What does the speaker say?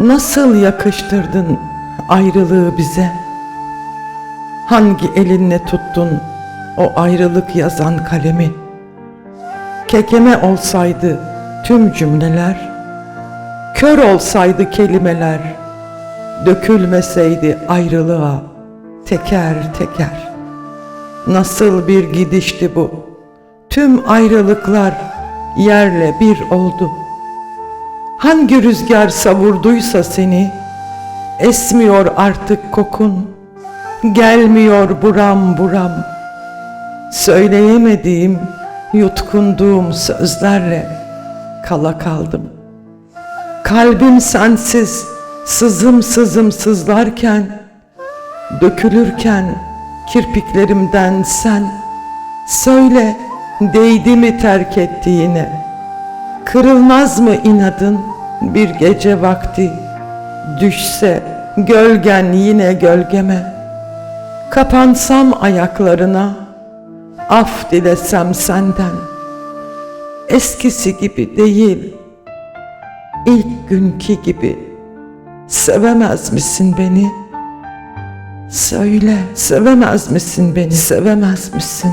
Nasıl yakıştırdın ayrılığı bize? Hangi elinle tuttun o ayrılık yazan kalemi? Kekeme olsaydı tüm cümleler, kör olsaydı kelimeler, dökülmeseydi ayrılığa teker teker. Nasıl bir gidişti bu? Tüm ayrılıklar yerle bir oldu. Hangi rüzgar savurduysa seni, esmiyor artık kokun, gelmiyor buram buram. Söyleyemediğim, yutkunduğum sözlerle kala kaldım. Kalbim sensiz, sızım sızım sızlarken, dökülürken kirpiklerimden sen, söyle değdi mi terk ettiğine, kırılmaz mı inadın? Bir gece vakti, düşse gölgen yine gölgeme, kapansam ayaklarına, af dilesem senden, eskisi gibi değil, ilk günkü gibi, sevemez misin beni?'' Söyle, sevemez misin beni, sevemez misin?